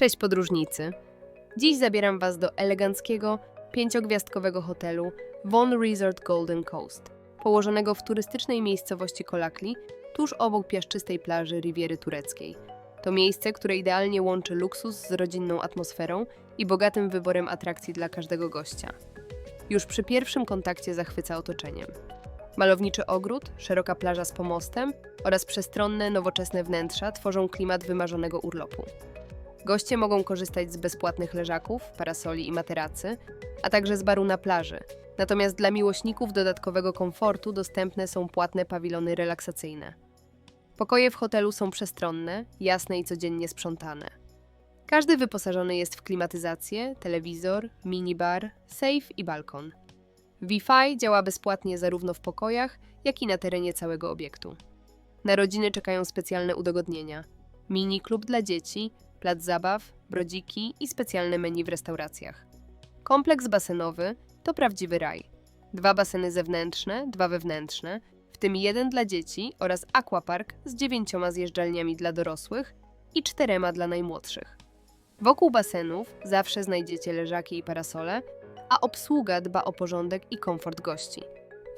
Cześć podróżnicy. Dziś zabieram Was do eleganckiego, pięciogwiazdkowego hotelu Von Resort Golden Coast, położonego w turystycznej miejscowości Kolakli, tuż obok piaszczystej plaży Riviery Tureckiej. To miejsce, które idealnie łączy luksus z rodzinną atmosferą i bogatym wyborem atrakcji dla każdego gościa. Już przy pierwszym kontakcie zachwyca otoczeniem. Malowniczy ogród, szeroka plaża z pomostem oraz przestronne, nowoczesne wnętrza tworzą klimat wymarzonego urlopu. Goście mogą korzystać z bezpłatnych leżaków, parasoli i materacy, a także z baru na plaży. Natomiast dla miłośników dodatkowego komfortu dostępne są płatne pawilony relaksacyjne. Pokoje w hotelu są przestronne, jasne i codziennie sprzątane. Każdy wyposażony jest w klimatyzację, telewizor, minibar, safe i balkon. Wi-Fi działa bezpłatnie zarówno w pokojach, jak i na terenie całego obiektu. Na rodziny czekają specjalne udogodnienia: mini klub dla dzieci, plac zabaw, brodziki i specjalne menu w restauracjach. Kompleks basenowy to prawdziwy raj. Dwa baseny zewnętrzne, dwa wewnętrzne, w tym jeden dla dzieci oraz aquapark z dziewięcioma zjeżdżalniami dla dorosłych i czterema dla najmłodszych. Wokół basenów zawsze znajdziecie leżaki i parasole, a obsługa dba o porządek i komfort gości.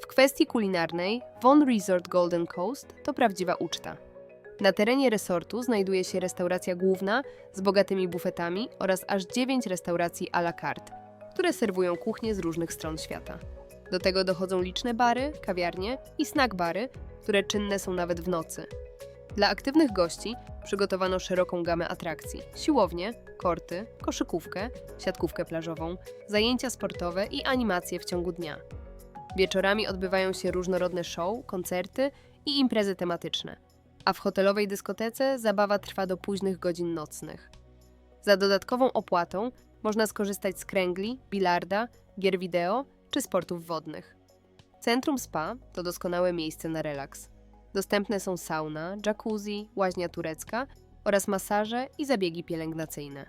W kwestii kulinarnej Von Resort Golden Coast to prawdziwa uczta. Na terenie resortu znajduje się restauracja główna z bogatymi bufetami oraz aż 9 restauracji à la carte, które serwują kuchnie z różnych stron świata. Do tego dochodzą liczne bary, kawiarnie i snack bary, które czynne są nawet w nocy. Dla aktywnych gości przygotowano szeroką gamę atrakcji: siłownie, korty, koszykówkę, siatkówkę plażową, zajęcia sportowe i animacje w ciągu dnia. Wieczorami odbywają się różnorodne show, koncerty i imprezy tematyczne, a w hotelowej dyskotece zabawa trwa do późnych godzin nocnych. Za dodatkową opłatą można skorzystać z kręgli, bilarda, gier wideo czy sportów wodnych. Centrum Spa to doskonałe miejsce na relaks. Dostępne są sauna, jacuzzi, łaźnia turecka oraz masaże i zabiegi pielęgnacyjne.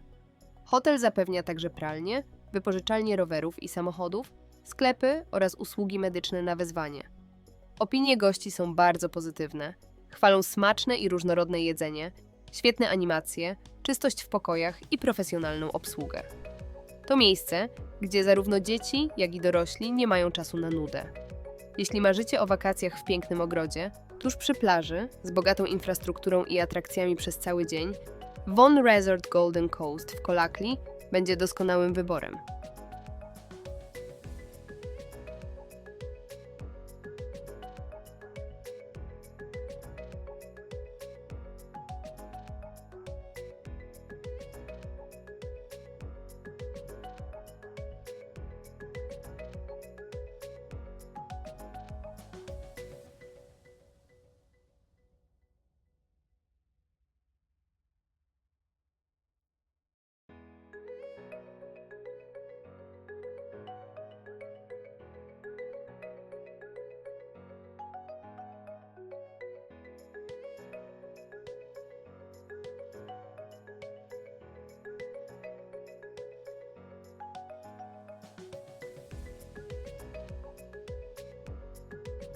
Hotel zapewnia także pralnię, wypożyczalnię rowerów i samochodów, sklepy oraz usługi medyczne na wezwanie. Opinie gości są bardzo pozytywne. Chwalą smaczne i różnorodne jedzenie, świetne animacje, czystość w pokojach i profesjonalną obsługę. To miejsce, gdzie zarówno dzieci, jak i dorośli nie mają czasu na nudę. Jeśli marzycie o wakacjach w pięknym ogrodzie, tuż przy plaży, z bogatą infrastrukturą i atrakcjami przez cały dzień, Von Resort Golden Coast w Kolakli będzie doskonałym wyborem.